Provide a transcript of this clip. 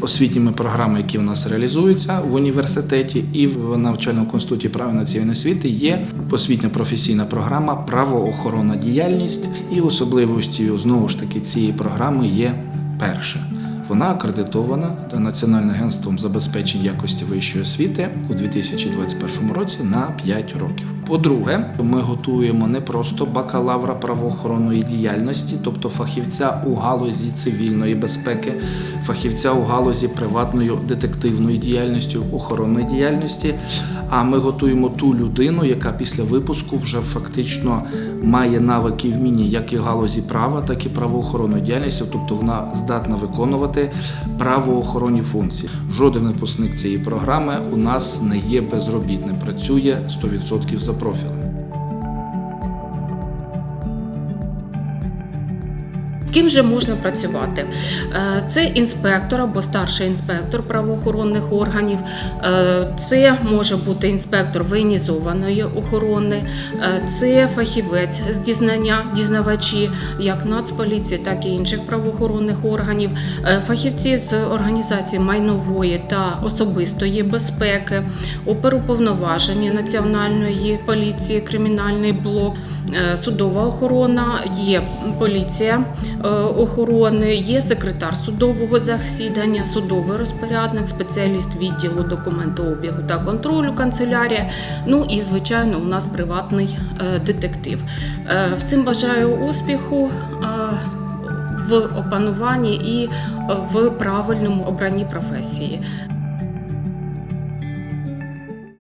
освітніми програмами, які в нас реалізуються в університеті і в навчальному конституті права національної освіти є освітня професійна програма правоохоронна діяльність, і особливістю знову ж таки цієї програми є перше. Вона акредитована Національним агентством забезпечення якості вищої освіти у 2021 році на 5 років. По-друге, ми готуємо не просто бакалавра правоохоронної діяльності, тобто фахівця у галузі цивільної безпеки, фахівця у галузі приватної детективної діяльності, охоронної діяльності. А ми готуємо ту людину, яка після випуску вже фактично має навики і вміння як і галузі права, так і правоохоронної діяльності, тобто вона здатна виконувати правоохоронні функції. Жоден випускник цієї програми у нас не є безробітним, працює 100% за профілем. Ким же можна працювати? Е, Це інспектор або старший інспектор правоохоронних органів, Е, це може бути інспектор воєнізованої охорони, Е, це фахівець з дізнання, дізнавачі як Нацполіції, так і інших правоохоронних органів, фахівці з організації майнової та особистої безпеки, оперуповноважені Національної поліції, кримінальний блок, судова охорона, є поліція охорони, є секретар судового засідання, судовий розпорядник, спеціаліст відділу документообігу та контролю канцелярія. Ну і звичайно, у нас приватний е, детектив. Е, Всім бажаю успіху. е, В опануванні і е, в правильному обранні професії.